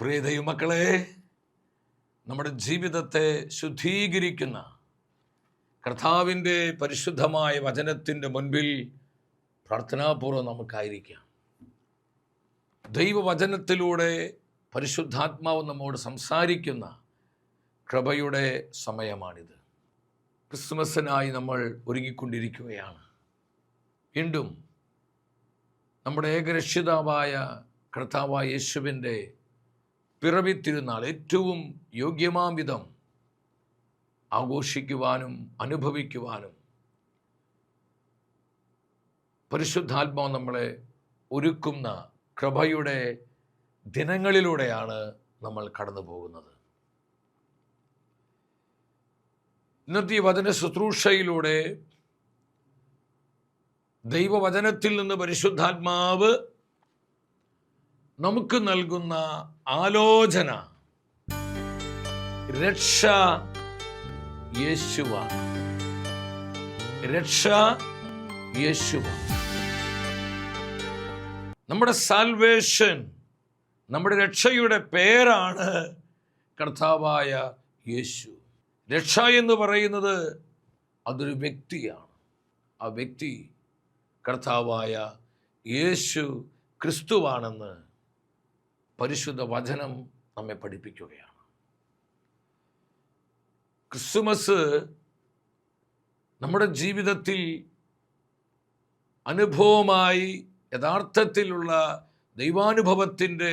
പ്രിയ മക്കളെ നമ്മുടെ ജീവിതത്തെ ശുദ്ധീകരിക്കുന്ന കർത്താവിന്റെ പരിശുദ്ധമായ വചനത്തിന്റെ മുൻപിൽ പ്രാർത്ഥനാപൂർവം നമുക്കായിരിക്കാം. ദൈവവചനത്തിലൂടെ പരിശുദ്ധാത്മാവ് നമ്മോട് സംസാരിക്കുന്ന കൃപയുടെ സമയമാണിത്. ക്രിസ്മസിനായി നമ്മൾ ഒരുങ്ങിക്കൊണ്ടിരിക്കുകയാണ്. വീണ്ടും നമ്മുടെ ഏകരക്ഷിതാവായ കർത്താവായ യേശുവിന്റെ പിറവി തിരുനാൾ ഏറ്റവും യോഗ്യമാം വിധം ആഘോഷിക്കുവാനും അനുഭവിക്കുവാനും പരിശുദ്ധാത്മാവ് നമ്മളെ ഒരുക്കുന്ന കൃപയുടെ ദിനങ്ങളിലൂടെയാണ് നമ്മൾ കടന്നു പോകുന്നത് ഇന്നത്തെ ഈ വചന ശുശ്രൂഷയിലൂടെ ദൈവവചനത്തിൽ നിന്ന് പരിശുദ്ധാത്മാവ് നമുക്ക് നൽകുന്ന ആലോചന. രക്ഷ യേശുവാണ് രക്ഷ യേശുവാണ് നമ്മുടെ സാൽവേഷൻ നമ്മുടെ രക്ഷയുടെ പേരാണ് കർത്താവായ യേശു. രക്ഷ എന്ന് പറയുന്നത് അതൊരു വ്യക്തിയാണ്. ആ വ്യക്തി കർത്താവായ യേശു ക്രിസ്തുവാണെന്ന് പരിശുദ്ധ വചനം നമ്മെ പഠിപ്പിക്കുകയാണ്. ക്രിസ്തുമസ് നമ്മുടെ ജീവിതത്തിൽ അനുഭവമായി യഥാർത്ഥത്തിലുള്ള ദൈവാനുഭവത്തിന്റെ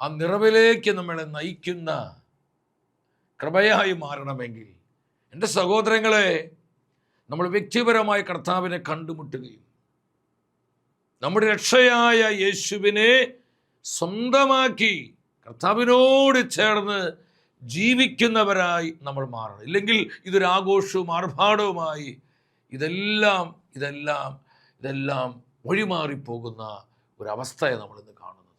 ആ നിറവിലേക്ക് നമ്മളെ നയിക്കുന്ന കൃപയായി മാറണമെങ്കിൽ എന്റെ സഹോദരങ്ങളെ നമ്മൾ വ്യക്തിപരമായി കർത്താവിനെ കണ്ടുമുട്ടുകയും നമ്മുടെ രക്ഷയായ യേശുവിനെ സ്വന്തമാക്കി കർത്താവിനോട് ചേർന്ന് ജീവിക്കുന്നവരായി നമ്മൾ മാറണം. ഇല്ലെങ്കിൽ ഇതൊരു ആഘോഷവും ആർഭാടവുമായി ഇതെല്ലാം ഇതെല്ലാം ഇതെല്ലാം വഴിമാറിപ്പോകുന്ന ഒരവസ്ഥയെ നമ്മൾ ഇന്ന് കാണുന്നത്.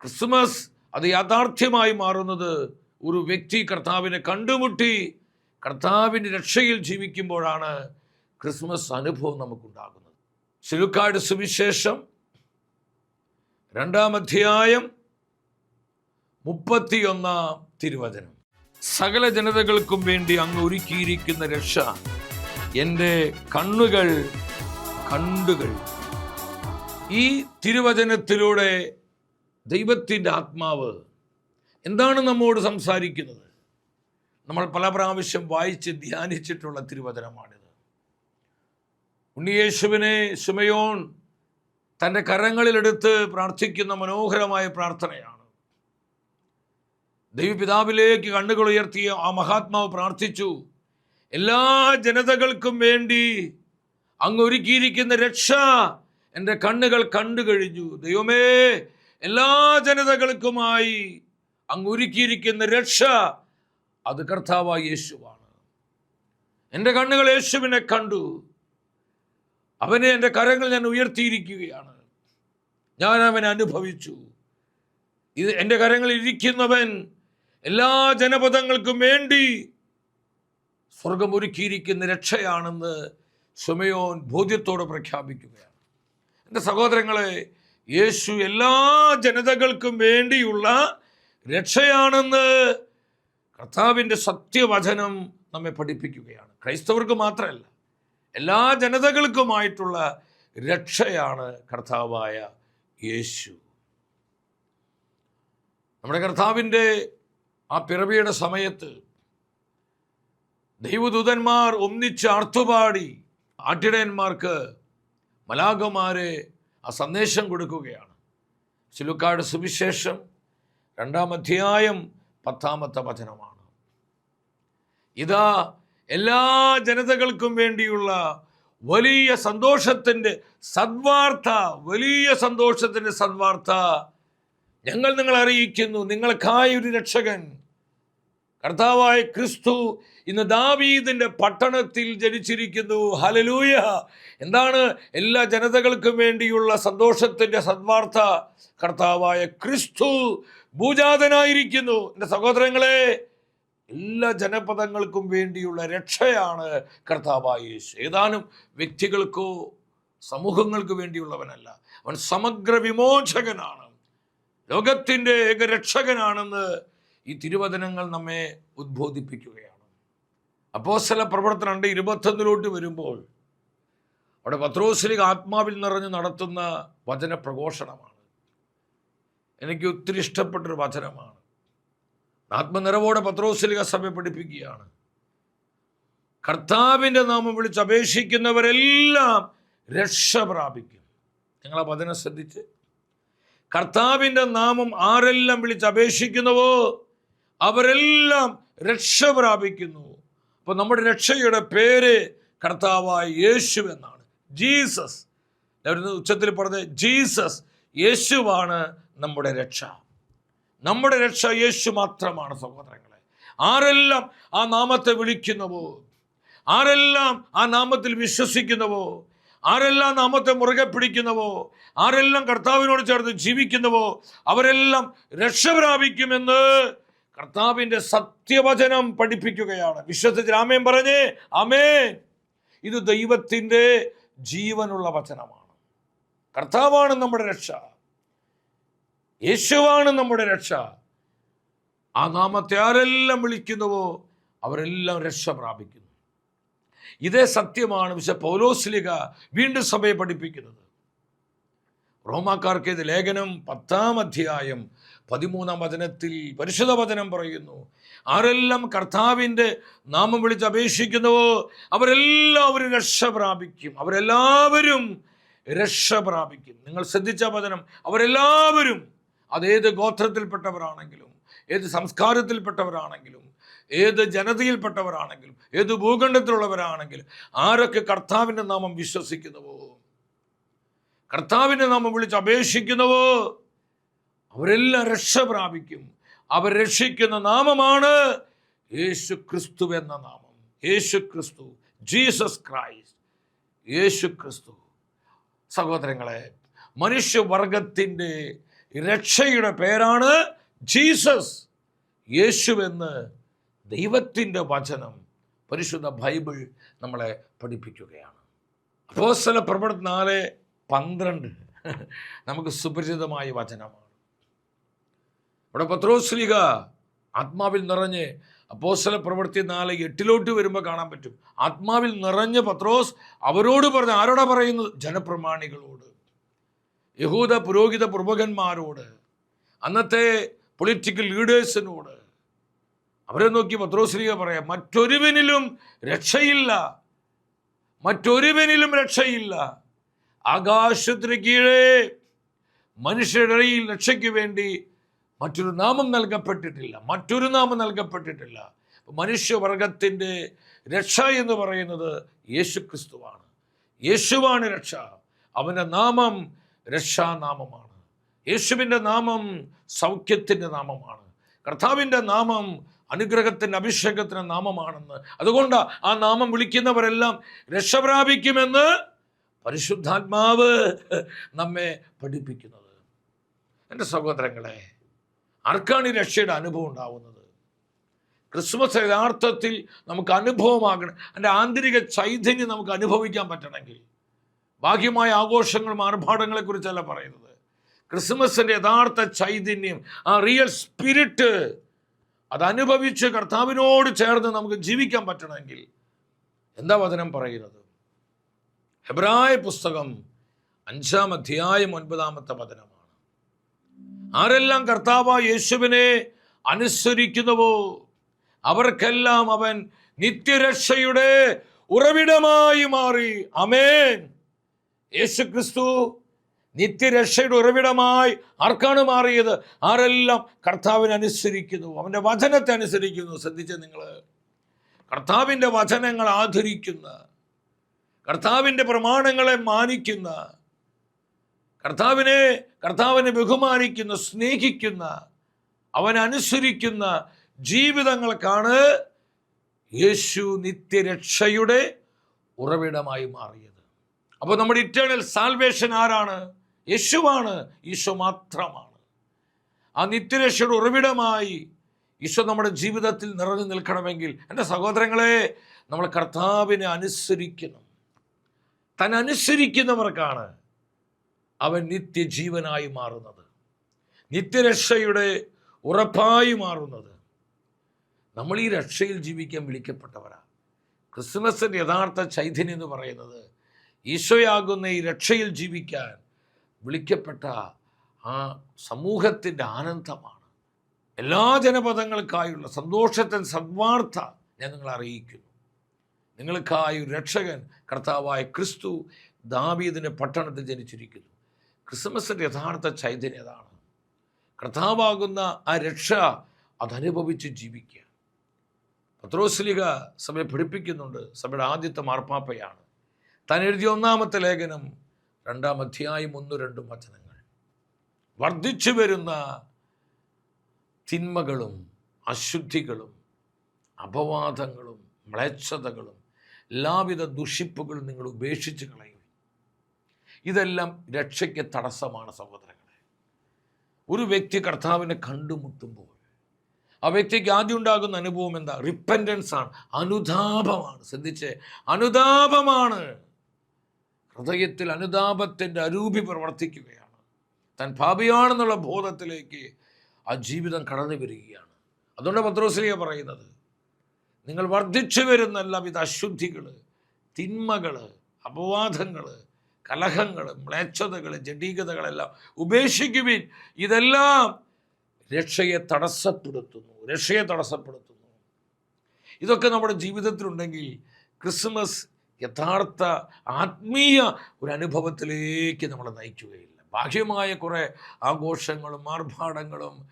ക്രിസ്മസ് അത് യാഥാർത്ഥ്യമായി മാറുന്നത് ഒരു വ്യക്തി കർത്താവിനെ കണ്ടുമുട്ടി കർത്താവിന്റെ രക്ഷയിൽ ജീവിക്കുമ്പോഴാണ് ക്രിസ്മസ് അനുഭവം നമുക്കുണ്ടാകുന്നത്. ശിലുക്കാട് സുവിശേഷം രണ്ടാം അധ്യായം മുപ്പത്തിയൊന്നാം തിരുവചനം. സകല ജനതകൾക്കും വേണ്ടി അങ്ങ് ഒരുക്കിയിരിക്കുന്ന രക്ഷ. എന്റെ കണ്ണുകൾ കണ്ടുകൾ ഈ തിരുവചനത്തിലൂടെ ദൈവത്തിന്റെ ആത്മാവ് എന്താണ് നമ്മോട് സംസാരിക്കുന്നത്? നമ്മൾ പല പ്രാവശ്യം വായിച്ച് ധ്യാനിച്ചിട്ടുള്ള തിരുവചനമാണിത്. ഉണ്ണിയേശുവിനെ സുമയോൺ തന്റെ കരങ്ങളിലെടുത്ത് പ്രാർത്ഥിക്കുന്ന മനോഹരമായ പ്രാർത്ഥനയാണ്. ദൈവപിതാവിലേക്ക് കണ്ണുകൾ ഉയർത്തിയ ആ മഹാത്മാവ് പ്രാർത്ഥിച്ചു എല്ലാ ജനതകൾക്കും വേണ്ടി അങ്ങ് ഒരുക്കിയിരിക്കുന്ന രക്ഷ എന്റെ കണ്ണുകൾ കണ്ടു കഴിഞ്ഞു. ദൈവമേ എല്ലാ ജനതകൾക്കുമായി അങ്ങ് ഒരുക്കിയിരിക്കുന്ന രക്ഷ അത് കർത്താവായ യേശുവാണ്. എന്റെ കണ്ണുകൾ യേശുവിനെ കണ്ടു. അവനെ എന്റെ കരങ്ങൾ ഞാൻ ഉയർത്തിയിരിക്കുകയാണ്. ഞാൻ അവനെ അനുഭവിച്ചു. ഇത് എന്റെ കരങ്ങൾ ഇരിക്കുന്നവൻ എല്ലാ ജനപദങ്ങൾക്കും വേണ്ടി സ്വർഗം ഒരുക്കിയിരിക്കുന്ന രക്ഷയാണെന്ന് സുമയോൻ ബോധ്യത്തോടെ പ്രഖ്യാപിക്കുകയാണ്. എന്റെ സഹോദരങ്ങളെ യേശു എല്ലാ ജനതകൾക്കും വേണ്ടിയുള്ള രക്ഷയാണെന്ന് കർത്താവിന്റെ സത്യവചനം നമ്മെ പഠിപ്പിക്കുകയാണ്. ക്രൈസ്തവർക്ക് മാത്രമല്ല എല്ലാ ജനതകൾക്കുമായിട്ടുള്ള രക്ഷയാണ് കർത്താവായ യേശു. നമ്മുടെ കർത്താവിന്റെ ആ പിറവിയുടെ സമയത്ത് ദൈവദൂതന്മാർ ഒന്നിച്ച് ആർത്തുപാടി ആട്ടിടയന്മാർക്ക് മലാഖമാരെ ആ സന്ദേശം കൊടുക്കുകയാണ്. സിലുക്കാട് സുവിശേഷം രണ്ടാം അധ്യായം പത്താമത്തെ വചനമാണ്. ഇതാ എല്ലാ ജനതകൾക്കും വേണ്ടിയുള്ള വലിയ സന്തോഷത്തിന്റെ സദ്വാർത്ത വലിയ സന്തോഷത്തിന്റെ സദ്വാർത്ത. ഞങ്ങൾ നിങ്ങളെ അറിയിക്കുന്നു. നിങ്ങൾക്കായി ഒരു രക്ഷകൻ. കർത്താവായ ക്രിസ്തു ഇന്ന് ദാവീദിന്റെ പട്ടണത്തിൽ ജനിച്ചിരിക്കുന്നു. ഹലലൂയ എന്താണ് എല്ലാ ജനതകൾക്കും വേണ്ടിയുള്ള സന്തോഷത്തിന്റെ സദ്വാർത്ത? കർത്താവായ ക്രിസ്തു ഭൂജാതനായിരിക്കുന്നു. എന്റെ സഹോദരങ്ങളെ എല്ലാ ജനപദങ്ങൾക്കും വേണ്ടിയുള്ള രക്ഷയാണ് കർത്താവായ ഏതാനും വ്യക്തികൾക്കോ സമൂഹങ്ങൾക്ക് വേണ്ടിയുള്ളവനല്ല. അവൻ സമഗ്ര വിമോചകനാണ്. ലോകത്തിന്റെ ഏകരക്ഷകനാണെന്ന് ഈ തിരുവചനങ്ങൾ നമ്മെ ഉദ്ബോധിപ്പിക്കുകയാണ്. അപ്പോസ്തല പ്രവർത്തനം ഉണ്ട് ഇരുപത്തൊന്നിലോട്ട് വരുമ്പോൾ അവിടെ പത്രോസിലേക്ക് ആത്മാവിൽ നിറഞ്ഞ് നടത്തുന്ന വചന പ്രഘോഷണമാണ് എനിക്ക് ഒത്തിരി ഇഷ്ടപ്പെട്ടൊരു വചനമാണ്. ആത്മനിറവോടെ പത്രോസിലിക സഭ പഠിപ്പിക്കുകയാണ്. കർത്താവിന്റെ നാമം വിളിച്ച് അപേക്ഷിക്കുന്നവരെല്ലാം രക്ഷ പ്രാപിക്കും. നിങ്ങളെ വചനം ശ്രദ്ധിച്ച്. കർത്താവിന്റെ നാമം ആരെല്ലാം വിളിച്ച് അപേക്ഷിക്കുന്നുവോ അവരെല്ലാം രക്ഷ പ്രാപിക്കുന്നു. അപ്പോൾ നമ്മുടെ രക്ഷയുടെ പേര് കർത്താവായ യേശു എന്നാണ്. ജീസസ്. ഉച്ചത്തിൽ പറഞ്ഞ ജീസസ് യേശുവാണ് നമ്മുടെ രക്ഷ. നമ്മുടെ രക്ഷ യേശു മാത്രമാണ് സഹോദരങ്ങളെ. ആരെല്ലാം ആ നാമത്തെ വിളിക്കുന്നുവോ? ആരെല്ലാം ആ നാമത്തിൽ വിശ്വസിക്കുന്നുവോ? ആരെല്ലാം നാമത്തെ മുറുകെ പിടിക്കുന്നുവോ? ആരെല്ലാം കർത്താവിനോട് ചേർന്ന് ജീവിക്കുന്നുവോ? അവരെല്ലാം രക്ഷ പ്രാപിക്കുമെന്ന് കർത്താവിന്റെ സത്യവചനം പഠിപ്പിക്കുകയാണ്. വിശ്വസിച്ച് ആമേൻ പറഞ്ഞേ. ആമേൻ. ഇത് ദൈവത്തിന്റെ ജീവനുള്ള വചനമാണ്. കർത്താവാണ് നമ്മുടെ രക്ഷ. യേശുവാണ് നമ്മുടെ രക്ഷ. ആ നാമത്തെ ആരെല്ലാം വിളിക്കുന്നുവോ അവരെല്ലാം രക്ഷ പ്രാപിക്കുന്നു. ഇതേ സത്യമാണ് വിശ പൗലോസ്ലിക വീണ്ടും സഭയെ പഠിപ്പിക്കുന്നത്. റോമാക്കാർക്ക് ഇത് ലേഖനം പത്താം അധ്യായം പതിമൂന്നാം വചനത്തിൽ പരിശുദ്ധ വചനം പറയുന്നു. ആരെല്ലാം കർത്താവിന്റെ നാമം വിളിച്ച് അപേക്ഷിക്കുന്നുവോ അവരെല്ലാവരും രക്ഷ പ്രാപിക്കും. അവരെല്ലാവരും രക്ഷ പ്രാപിക്കും. നിങ്ങൾ ശ്രദ്ധിച്ച വചനം. അവരെല്ലാവരും അതേത് ഗോത്രത്തിൽപ്പെട്ടവരാണെങ്കിലും ഏത് സംസ്കാരത്തിൽപ്പെട്ടവരാണെങ്കിലും ഏത് ജനതയിൽപ്പെട്ടവരാണെങ്കിലും ഏത് ഭൂഖണ്ഡത്തിലുള്ളവരാണെങ്കിലും ആരൊക്കെ കർത്താവിന്റെ നാമം വിശ്വസിക്കുന്നുവോ? കർത്താവിന്റെ നാമം വിളിച്ച് അപേക്ഷിക്കുന്നുവോ? അവരെല്ലാം രക്ഷ പ്രാപിക്കും. അവർ രക്ഷിക്കുന്ന നാമമാണ് യേശു ക്രിസ്തു എന്ന നാമം. യേശു ക്രിസ്തു ജീസസ് ക്രൈസ്റ്റ്. യേശു ക്രിസ്തു സഹോദരങ്ങളെ മനുഷ്യവർഗത്തിന്റെ രക്ഷയുടെ പേരാണ് ജീസസ്. യേശുവെന്ന് ദൈവത്തിന്റെ വചനം പരിശുദ്ധ ബൈബിൾ നമ്മളെ പഠിപ്പിക്കുകയാണ്. അപ്പോസ്തല പ്രവൃത്തി നാല് പന്ത്രണ്ട് നമുക്ക് സുപരിചിതമായ വചനമാണ്. ഇവിടെ പത്രോസ്ലിക ആത്മാവിൽ നിറഞ്ഞ് അപ്പോസ്തല പ്രവൃത്തി നാല് എട്ടിലോട്ട് വരുമ്പോൾ കാണാൻ പറ്റും. ആത്മാവിൽ നിറഞ്ഞ് പത്രോസ് അവരോട് പറഞ്ഞ് ആരോടാ പറയുന്നത്? ജനപ്രമാണികളോട്. യഹൂദ പുരോഹിത പ്രമുഖന്മാരോട് അന്നത്തെ പൊളിറ്റിക്കൽ ലീഡേഴ്സിനോട് അവരെ നോക്കി പത്രോശ്രീക പറയാം മറ്റൊരുവനിലും രക്ഷയില്ല മറ്റൊരുവനിലും രക്ഷയില്ല. ആകാശത്തിന് കീഴേ മനുഷ്യരുടെ ഇടയിൽ രക്ഷയ്ക്ക് വേണ്ടി മറ്റൊരു നാമം നൽകപ്പെട്ടിട്ടില്ല മറ്റൊരു നാമം നൽകപ്പെട്ടിട്ടില്ല. മനുഷ്യവർഗത്തിന്റെ രക്ഷ എന്ന് പറയുന്നത് യേശു ക്രിസ്തുവാണ് യേശുവാണ് രക്ഷ. അവന്റെ നാമം രക്ഷാനാമമാണ്. യേശുവിന്റെ നാമം സൗഖ്യത്തിന്റെ നാമമാണ്. കർത്താവിന്റെ നാമം അനുഗ്രഹത്തിന്റെ അഭിഷേകത്തിന്റെ നാമമാണെന്ന്. അതുകൊണ്ട് ആ നാമം വിളിക്കുന്നവരെല്ലാം രക്ഷപ്രാപിക്കുമെന്ന് പരിശുദ്ധാത്മാവ് നമ്മെ പഠിപ്പിക്കുന്നത്. എന്റെ സഹോദരങ്ങളെ ആർക്കാണ് ഈ രക്ഷയുടെ അനുഭവം ഉണ്ടാവുന്നത്? ക്രിസ്മസ് യഥാർത്ഥത്തിൽ നമുക്ക് അനുഭവമാകണം. എന്റെ ആന്തരിക ചൈതന്യം നമുക്ക് അനുഭവിക്കാൻ പറ്റണമെങ്കിൽ ബാഹ്യമായ ആഘോഷങ്ങളും ആർഭാടങ്ങളെക്കുറിച്ചല്ല പറയുന്നത്. ക്രിസ്മസിന്റെ യഥാർത്ഥ ചൈതന്യം ആ റിയൽ സ്പിരിറ്റ് അതനുഭവിച്ച് കർത്താവിനോട് ചേർന്ന് നമുക്ക് ജീവിക്കാൻ പറ്റണമെങ്കിൽ എന്താ വചനം പറയുന്നത്? ഹെബ്രായ പുസ്തകം അഞ്ചാം അധ്യായം ഒൻപതാമത്തെ വചനമാണ്. ആരെല്ലാം കർത്താവ് യേശുവിനെ അനുസരിക്കുന്നുവോ അവർക്കെല്ലാം അവൻ നിത്യരക്ഷയുടെ ഉറവിടമായി മാറി. അമേൻ യേശു ക്രിസ്തു നിത്യരക്ഷയുടെ ഉറവിടമായി ആർക്കാണ് മാറിയത്? ആരെല്ലാം കർത്താവിനെ അനുസരിക്കുന്നു? അവന്റെ വചനത്തെ അനുസരിക്കുന്നു. ശ്രദ്ധിച്ച നിങ്ങൾ കർത്താവിന്റെ വചനങ്ങൾ ആദരിക്കുന്ന കർത്താവിന്റെ പ്രമാണങ്ങളെ മാനിക്കുന്ന കർത്താവിനെ കർത്താവിനെ ബഹുമാനിക്കുന്ന സ്നേഹിക്കുന്ന അവനനുസരിക്കുന്ന ജീവിതങ്ങൾക്കാണ് യേശു നിത്യരക്ഷയുടെ ഉറവിടമായി മാറിയത്. അപ്പോൾ നമ്മുടെ ഇറ്റേണൽ സാൽവേഷൻ ആരാണ്? യേശുവാണ്. ഈശോ മാത്രമാണ്. ആ നിത്യരക്ഷയുടെ ഉറവിടമായി ഈശോ നമ്മുടെ ജീവിതത്തിൽ നിറഞ്ഞു നിൽക്കണമെങ്കിൽ എന്റെ സഹോദരങ്ങളെ നമ്മൾ കർത്താവിനെ അനുസരിക്കണം. താൻ അനുസരിക്കുന്നവർക്കാണ് അവൻ നിത്യജീവനായി മാറുന്നത്. നിത്യരക്ഷയുടെ ഉറപ്പായി മാറുന്നത്. നമ്മൾ ഈ രക്ഷയിൽ ജീവിക്കാൻ വിളിക്കപ്പെട്ടവരാണ് ക്രിസ്മസിന്റെ യഥാർത്ഥ ചൈതന്യം എന്ന് പറയുന്നത് ഈശോയാകുന്ന ഈ രക്ഷയിൽ ജീവിക്കാൻ വിളിക്കപ്പെട്ട ആ സമൂഹത്തിന്റെ ആനന്ദമാണ്. എല്ലാ ജനപദങ്ങൾക്കായുള്ള സന്തോഷത്തിൻ ഞാൻ നിങ്ങളെ അറിയിക്കുന്നു. നിങ്ങൾക്കായി ഒരു രക്ഷകൻ കർത്താവായ ക്രിസ്തു ദാവീദിന്റെ പട്ടണത്തിൽ ജനിച്ചിരിക്കുന്നു. ക്രിസ്മസിന്റെ യഥാർത്ഥ ചൈതന്യം അതാണ്. കർത്താവാകുന്ന ആ രക്ഷ അതനുഭവിച്ച് ജീവിക്കുക. പത്രോസ്ലിക സഭയെ പഠിപ്പിക്കുന്നുണ്ട്. സഭയുടെ ആദ്യത്തെ മാർപ്പാപ്പയാണ്. താൻ എഴുതിയ ഒന്നാമത്തെ ലേഖനം രണ്ടാം അധ്യായം ഒന്നു രണ്ടും വചനങ്ങൾ. വർദ്ധിച്ചു വരുന്ന തിന്മകളും അശുദ്ധികളും അപവാദങ്ങളും മ്ലേച്ഛതകളും എല്ലാവിധ ദുഷിപ്പുകളും നിങ്ങൾ ഉപേക്ഷിച്ച് കളയും ഇതെല്ലാം രക്ഷയ്ക്ക് തടസ്സമാണ് സഹോദരങ്ങളെ. ഒരു വ്യക്തി കർത്താവിനെ കണ്ടുമുട്ടുമ്പോൾ ആ വ്യക്തിക്ക് ആദ്യം ഉണ്ടാകുന്ന അനുഭവം എന്താ? റിപ്പൻഡൻസ് ആണ്. അനുതാപമാണ്. ശ്രദ്ധിച്ച്. അനുതാപമാണ്. ഹൃദയത്തിൽ അനുതാപത്തിന്റെ അരൂപി പ്രവർത്തിക്കുകയാണ്. താൻ പാപിയാണെന്നുള്ള ബോധത്തിലേക്ക് ആ ജീവിതം കടന്നു വരികയാണ്. അതുകൊണ്ട് പത്രോസ്ലിയ പറയുന്നത് നിങ്ങൾ വർദ്ധിച്ചു വരുന്ന എല്ലാവിധ അശുദ്ധികൾ തിന്മകൾ അപവാദങ്ങൾ കലഹങ്ങൾ മ്ലേച്ഛതകൾ ജഡീകതകളെല്ലാം ഉപേക്ഷിക്കുവിൻ. ഇതെല്ലാം രക്ഷയെ തടസ്സപ്പെടുത്തുന്നു രക്ഷയെ തടസ്സപ്പെടുത്തുന്നു. ഇതൊക്കെ നമ്മുടെ ജീവിതത്തിലുണ്ടെങ്കിൽ ക്രിസ്മസ് യഥാർത്ഥ ആത്മീയ ഒരു അനുഭവത്തിലേക്ക് നമ്മളെ നയിക്കുകയില്ല. ബാഹ്യമായ കുറേ ആഘോഷങ്ങളും ആർഭാടങ്ങളും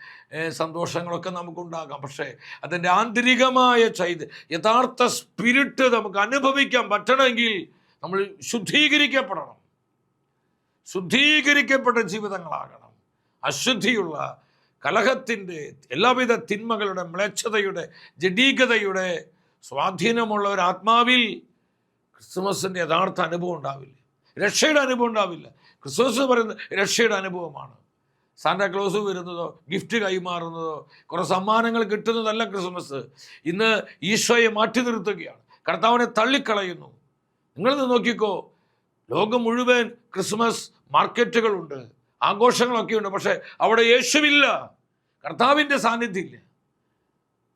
സന്തോഷങ്ങളൊക്കെ നമുക്കുണ്ടാകാം. പക്ഷേ അതിന്റെ ആന്തരികമായ ചൈത് യഥാർത്ഥ സ്പിരിറ്റ് നമുക്ക് അനുഭവിക്കാൻ പറ്റണമെങ്കിൽ നമ്മൾ ശുദ്ധീകരിക്കപ്പെടണം. ശുദ്ധീകരിക്കപ്പെട്ട ജീവിതങ്ങളാകണം. അശുദ്ധിയുള്ള കലഹത്തിന്റെ എല്ലാവിധ തിന്മകളുടെ മ്ലേച്ഛതയുടെ ജഡീകതയുടെ സ്വാധീനമുള്ള ഒരു ആത്മാവിൽ ക്രിസ്മസിന്റെ യഥാർത്ഥ അനുഭവം ഉണ്ടാവില്ല. രക്ഷയുടെ അനുഭവം ഉണ്ടാവില്ല. ക്രിസ്മസ് എന്ന് പറയുന്നത് രക്ഷയുടെ അനുഭവമാണ്. സാന്റാ ക്ലോസ് വരുന്നതോ ഗിഫ്റ്റ് കൈമാറുന്നതോ കുറേ സമ്മാനങ്ങൾ കിട്ടുന്നതല്ല ക്രിസ്മസ് ഇന്ന് ഈശോയെ മാറ്റി നിർത്തുകയാണ്. കർത്താവിനെ തള്ളിക്കളയുന്നു. നിങ്ങളിത് നോക്കിക്കോ. ലോകം മുഴുവൻ ക്രിസ്മസ് മാർക്കറ്റുകളുണ്ട്. ആഘോഷങ്ങളൊക്കെ ഉണ്ട് പക്ഷേ അവിടെ യേശുവില്ല. കർത്താവിന്റെ സാന്നിധ്യമില്ല.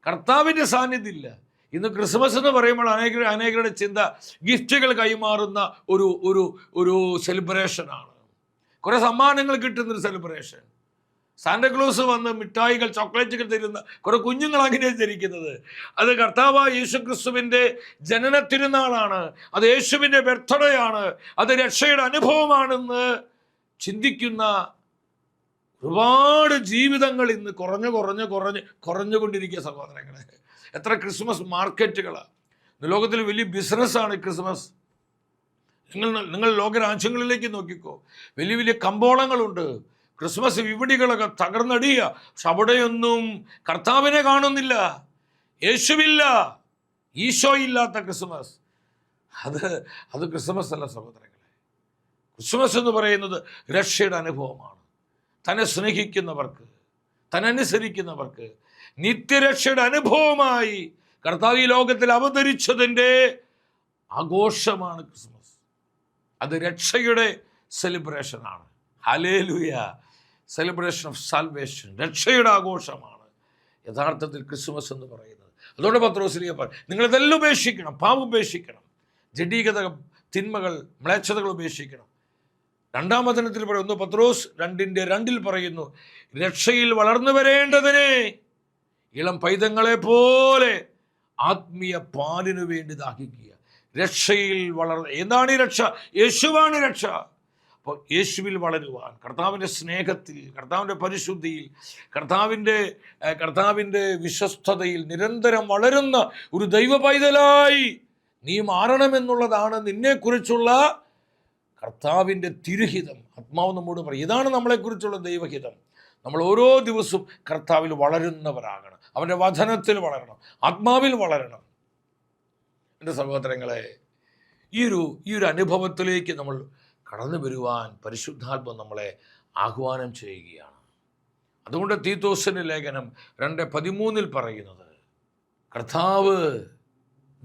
കർത്താവിന്റെ സാന്നിധ്യമില്ല. ഇന്ന് ക്രിസ്മസ് എന്ന് പറയുമ്പോൾ അനേക അനേകരുടെ ചിന്ത ഗിഫ്റ്റുകൾ കൈമാറുന്ന ഒരു ഒരു ഒരു സെലിബ്രേഷനാണ് കുറേ സമ്മാനങ്ങൾ കിട്ടുന്നൊരു സെലിബ്രേഷൻ സാന്റക്ലോസ് വന്ന് മിഠായികൾ ചോക്ലേറ്റുകൾ തരുന്ന കുറെ കുഞ്ഞുങ്ങൾ അങ്ങനെയാണ് ധരിക്കുന്നത്. അത് കർത്താവ് യേശു ക്രിസ്തുവിന്റെ ജനന തിരുനാളാണ്. അത് യേശുവിന്റെ ബർത്ത്ഡേയാണ്. അത് രക്ഷയുടെ അനുഭവമാണെന്ന് ചിന്തിക്കുന്ന ഒരുപാട് ജീവിതങ്ങൾ ഇന്ന് കുറഞ്ഞു കുറഞ്ഞു കുറഞ്ഞ് കുറഞ്ഞുകൊണ്ടിരിക്കുക സഹോദരങ്ങളെ. എത്ര ക്രിസ്മസ് മാർക്കറ്റുകളാണ് ലോകത്തിൽ വലിയ ബിസിനസ്സാണ് ക്രിസ്മസ്. നിങ്ങൾ നിങ്ങൾ ലോകരാജ്യങ്ങളിലേക്ക് നോക്കിക്കോ. വലിയ വലിയ കമ്പോളങ്ങളുണ്ട്. ക്രിസ്മസ് വിപണികളൊക്കെ തകർന്നടിയ. പക്ഷെ അവിടെയൊന്നും കർത്താവിനെ കാണുന്നില്ല. യേശുവില്ല. ഈശോ ഇല്ലാത്ത ക്രിസ്മസ്. അത് അത് ക്രിസ്മസ് അല്ല സഹോദരങ്ങളെ. ക്രിസ്മസ് എന്ന് പറയുന്നത് രക്ഷയുടെ അനുഭവമാണ്. തന്നെ സ്നേഹിക്കുന്നവർക്ക് തന്നെ അനുസരിക്കുന്നവർക്ക് നിത്യരക്ഷയുടെ അനുഭവമായി കർത്താവ് ഈ ലോകത്തിൽ അവതരിച്ചതിന്റെ ആഘോഷമാണ് ക്രിസ്മസ്. അത് രക്ഷയുടെ സെലിബ്രേഷനാണ്. ഹലേലുയ സെലിബ്രേഷൻ ഓഫ് സാൽവേഷൻ രക്ഷയുടെ ആഘോഷമാണ്. യഥാർത്ഥത്തിൽ ക്രിസ്മസ് എന്ന് പറയുന്നത്. അതുകൊണ്ട് പത്രോസിലിയ നിങ്ങൾ ഇതെല്ലാം ഉപേക്ഷിക്കണം പാവ് ഉപേക്ഷിക്കണം. ജഡീകത തിന്മകൾ മ്ലേച്ഛതകൾ ഉപേക്ഷിക്കണം. രണ്ടാം വചനത്തിൽ പറയുന്നു പത്രോസ് രണ്ടിന്റെ രണ്ടിൽ പറയുന്നു രക്ഷയിൽ വളർന്നു വരേണ്ടതിനെ ഇളം പൈതങ്ങളെ പോലെ ആത്മീയ പാലിനു വേണ്ടി ദാഹിക്കുക. രക്ഷയിൽ വളർ എന്താണ് ഈ രക്ഷ? യേശുവാണ് രക്ഷ. അപ്പോൾ യേശുവിൽ വളരുവാൻ കർത്താവിന്റെ സ്നേഹത്തിൽ കർത്താവിന്റെ പരിശുദ്ധിയിൽ കർത്താവിന്റെ കർത്താവിന്റെ വിശ്വസ്തതയിൽ നിരന്തരം വളരുന്ന ഒരു ദൈവ പൈതലായി നീ മാറണമെന്നുള്ളതാണ് നിന്നെക്കുറിച്ചുള്ള കർത്താവിന്റെ തിരുഹിതം. ആത്മാവ് നമ്മോട് പറയും ഇതാണ് നമ്മളെക്കുറിച്ചുള്ള ദൈവഹിതം. നമ്മൾ ഓരോ ദിവസവും കർത്താവിൽ വളരുന്നവരാകണം. അവന്റെ വചനത്തിൽ വളരണം ആത്മാവിൽ വളരണം. എന്റെ സഹോദരങ്ങളെ ഈ ഒരു ഈ ഒരു അനുഭവത്തിലേക്ക് നമ്മൾ കടന്നു വരുവാൻ പരിശുദ്ധാത്മം നമ്മളെ ആഹ്വാനം ചെയ്യുകയാണ്. അതുകൊണ്ട് തീത്തോസിന്റെ ലേഖനം രണ്ട് പതിമൂന്നിൽ പറയുന്നത് കർത്താവ്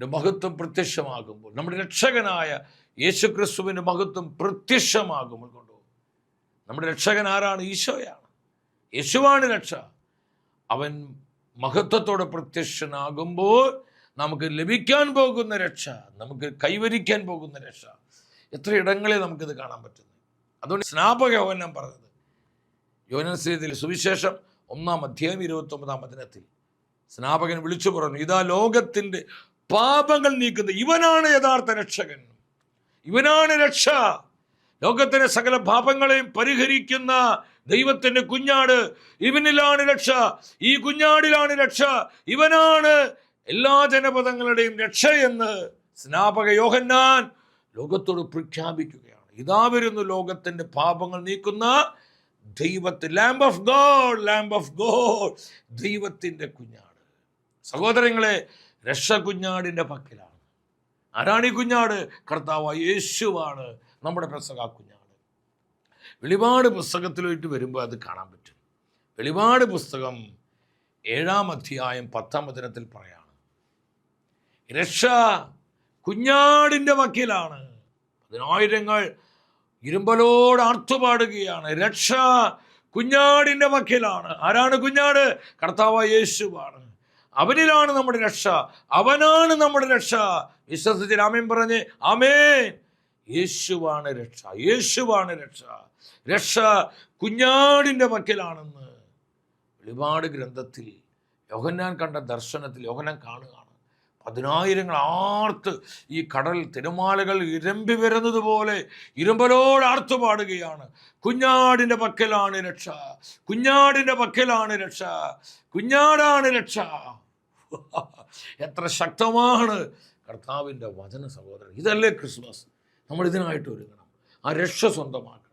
മഹത്വം പ്രത്യക്ഷമാകുമ്പോൾ നമ്മുടെ രക്ഷകനായ യേശുക്രിസ്തുവിന്റെ മഹത്വം പ്രത്യക്ഷമാകുമ്പോൾ കൊണ്ടു നമ്മുടെ രക്ഷകൻ ആരാണ്? ഈശോയാണ്. യേശുവാണ് രക്ഷ. അവൻ മഹത്വത്തോടെ പ്രത്യക്ഷനാകുമ്പോൾ നമുക്ക് ലഭിക്കാൻ പോകുന്ന രക്ഷ നമുക്ക് കൈവരിക്കാൻ പോകുന്ന രക്ഷ. എത്ര ഇടങ്ങളിൽ നമുക്കിത് കാണാൻ പറ്റുന്നു. അതുകൊണ്ട് സ്നാപക യോഹന്നാൻ പറഞ്ഞത്. യോനശ്രീതിൽ സുവിശേഷം ഒന്നാം അധ്യായം ഇരുപത്തി ഒമ്പതാം വചനത്തിൽ സ്നാപകൻ വിളിച്ചു പറഞ്ഞു ഇതാ ലോകത്തിന്റെ പാപങ്ങൾ നീക്കുന്നത് ഇവനാണ് യഥാർത്ഥ രക്ഷകൻ. ഇവനാണ് രക്ഷ. ലോകത്തിലെ സകല പാപങ്ങളെയും പരിഹരിക്കുന്ന ദൈവത്തിന്റെ കുഞ്ഞാട് ഇവനിലാണ് രക്ഷ. ഈ കുഞ്ഞാടിലാണ് രക്ഷ. ഇവനാണ് എല്ലാ ജനപദങ്ങളുടെയും രക്ഷ എന്ന് സ്നാപക യോഹന്നാൻ ലോകത്തോട് പ്രഖ്യാപിക്കുകയാണ്. ഇതാ വരുന്നു ലോകത്തിന്റെ പാപങ്ങൾ നീക്കുന്ന ദൈവത്തെ lamb of God lamb of God ദൈവത്തിന്റെ കുഞ്ഞാട്. സഹോദരങ്ങളെ രക്ഷ കുഞ്ഞാടിന്റെ പക്കലാണ്. ആരാണ് കുഞ്ഞാട്? കർത്താവ് യേശുവാണ് നമ്മുടെ പ്രസക കുഞ്ഞാട്. വെളിപാട് പുസ്തകത്തിലോട്ട് വരുമ്പോൾ അത് കാണാൻ പറ്റും. വെളിപാട് പുസ്തകം ഏഴാം അധ്യായം പത്താം വചനത്തിൽ പറയാണ്. രക്ഷ കുഞ്ഞാടിന്റെ വക്കീലാണ്. പതിനായിരങ്ങൾ ഇരുമ്പലോട് ആർത്തുപാടുകയാണ്. രക്ഷ കുഞ്ഞാടിന്റെ വക്കീലാണ്. ആരാണ് കുഞ്ഞാട്? കർത്താവ് യേശുവാണ്. അവനിലാണ് നമ്മുടെ രക്ഷ. അവനാണ് നമ്മുടെ രക്ഷ. വിശ്വസിച്ച് രാമൻ പറഞ്ഞ് ആമേൻ. യേശുവാണ് രക്ഷ. യേശുവാണ് രക്ഷ. രക്ഷ കുഞ്ഞാടിന്റെ മക്കലാണെന്ന് വെളിപാട് ഗ്രന്ഥത്തിൽ യോഹന്നാൻ കണ്ട ദർശനത്തിൽ യോഹന്നാൻ കാണുകയാണ്. പതിനായിരങ്ങൾ ആർത്ത് ഈ കടൽ തിരമാലകൾ ഇരമ്പി വരുന്നത് പോലെ ഇരുമ്പലോട് ആർത്തു പാടുകയാണ്. കുഞ്ഞാടിന്റെ പക്കലാണ് രക്ഷ. കുഞ്ഞാടിന്റെ പക്കലാണ് രക്ഷ. കുഞ്ഞാടാണ് രക്ഷ. എത്ര ശക്തമാണ് കർത്താവിന്റെ വചന സഹോദരൻ. ഇതല്ലേ ക്രിസ്മസ്. നമ്മൾ ഇതിനായിട്ട് ഒരുങ്ങണം. ആ രക്ഷ സ്വന്തമാക്കണം.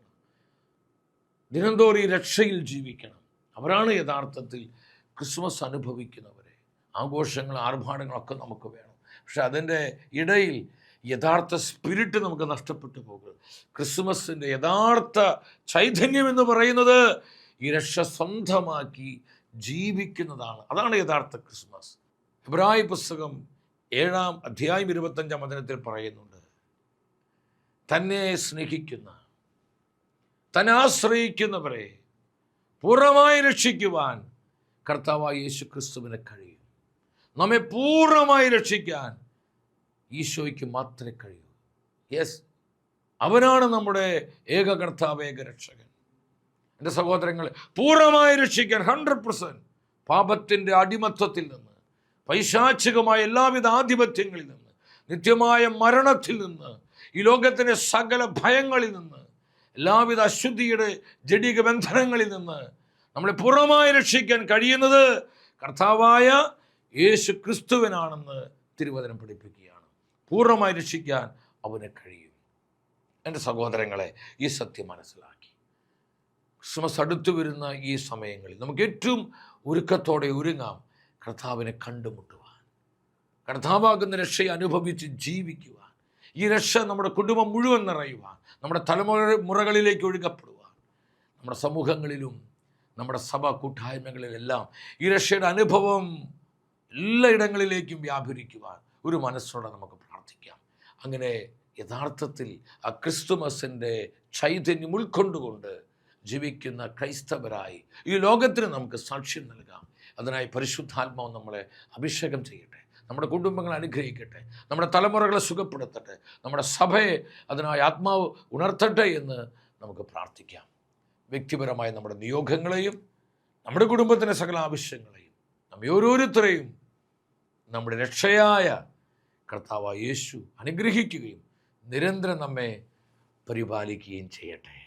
ദിനംതോറും രക്ഷയിൽ ജീവിക്കണം. അവരാണ് യഥാർത്ഥത്തിൽ ക്രിസ്മസ് അനുഭവിക്കുന്നവരെ. ആഘോഷങ്ങൾ ആർഭാടങ്ങളൊക്കെ നമുക്ക് വേണം. പക്ഷെ അതിന്റെ ഇടയിൽ യഥാർത്ഥ സ്പിരിറ്റ് നമുക്ക് നഷ്ടപ്പെട്ടു പോകരുത് ക്രിസ്മസിന്റെ യഥാർത്ഥ ചൈതന്യം എന്ന് പറയുന്നത് ഈ രക്ഷ സ്വന്തമാക്കി ജീവിക്കുന്നതാണ്. അതാണ് യഥാർത്ഥ ക്രിസ്മസ്. ഇബ്രാഹിം പുസ്തകം ഏഴാം അധ്യായം ഇരുപത്തഞ്ചാം വചനത്തിൽ പറയുന്നുണ്ട് തന്നെ സ്നേഹിക്കുന്ന തന്നെ ആശ്രയിക്കുന്നവരെ പൂർണമായി രക്ഷിക്കുവാൻ കർത്താവായ യേശു ക്രിസ്തുവിന് കഴിയും. നമ്മെ പൂർണമായി രക്ഷിക്കാൻ ഈശോയ്ക്ക് മാത്രമേ കഴിയൂ. യെസ് അവനാണ് നമ്മുടെ ഏക കർത്താവ് ഏക രക്ഷകൻ. എന്റെ സഹോദരങ്ങളെ പൂർണമായി രക്ഷിക്കാൻ ഹൺഡ്രഡ് പെർസെന്റ് പാപത്തിന്റെ അടിമത്വത്തിൽ നിന്ന് പൈശാചികമായ എല്ലാവിധ ആധിപത്യങ്ങളിൽ നിന്ന് നിത്യമായ മരണത്തിൽ നിന്ന് ഈ ലോകത്തിന്റെ സകല ഭയങ്ങളിൽ നിന്ന് എല്ലാവിധ അശുദ്ധിയുടെ ജഡിക ബന്ധനങ്ങളിൽ നിന്ന് നമ്മളെ പൂർണമായി രക്ഷിക്കാൻ കഴിയുന്നത് കർത്താവായ യേശു ക്രിസ്തുവിനാണെന്ന് തിരുവചനം പഠിപ്പിക്കുകയാണ്. പൂർണമായി രക്ഷിക്കാൻ അവന് കഴിയും. എന്റെ സഹോദരങ്ങളെ ഈ സത്യം മനസ്സിലാക്കി. ക്രിസ്മസ് അടുത്തു വരുന്ന ഈ സമയങ്ങളിൽ നമുക്ക് ഏറ്റവും ഒരുക്കത്തോടെ ഒരുങ്ങാം കർത്താവിനെ കണ്ടുമുട്ടുവാൻ. കർത്താവാകുന്ന രക്ഷയെ അനുഭവിച്ച് ജീവിക്കുവാൻ. ഈ രക്ഷ നമ്മുടെ കുടുംബം മുഴുവൻ നിറയുവാൻ നമ്മുടെ തലമുറ മുറകളിലേക്ക് ഒഴുകപ്പെടുവാൻ നമ്മുടെ സമൂഹങ്ങളിലും നമ്മുടെ സഭ കൂട്ടായ്മകളിലെല്ലാം ഈ രക്ഷയുടെ അനുഭവം എല്ലായിടങ്ങളിലേക്കും വ്യാപരിക്കുവാൻ ഒരു മനസ്സോടെ നമുക്ക് പ്രാർത്ഥിക്കാം. അങ്ങനെ യഥാർത്ഥത്തിൽ ആ ക്രിസ്തുമസിന്റെ ചൈതന്യം ഉൾക്കൊണ്ടുകൊണ്ട് ജീവിക്കുന്ന ക്രൈസ്തവരായി ഈ ലോകത്തിന് നമുക്ക് സാക്ഷ്യം നൽകാം. അതിനായി പരിശുദ്ധാത്മാവ് നമ്മളെ അഭിഷേകം ചെയ്യട്ടെ. നമ്മുടെ കുടുംബങ്ങളെ അനുഗ്രഹിക്കട്ടെ നമ്മുടെ തലമുറകളെ സുഖപ്പെടുത്തട്ടെ നമ്മുടെ സഭയെ അതിനായി ആത്മാവ് ഉണർത്തട്ടെ എന്ന് നമുക്ക് പ്രാർത്ഥിക്കാം. വ്യക്തിപരമായ നമ്മുടെ നിയോഗങ്ങളെയും നമ്മുടെ കുടുംബത്തിന്റെ സകല ആവശ്യങ്ങളെയും നമ്മെ ഓരോരുത്തരെയും നമ്മുടെ രക്ഷയായ കർത്താവായ യേശു അനുഗ്രഹിക്കുകയും നിരന്തരം നമ്മെ പരിപാലിക്കുകയും ചെയ്യട്ടെ.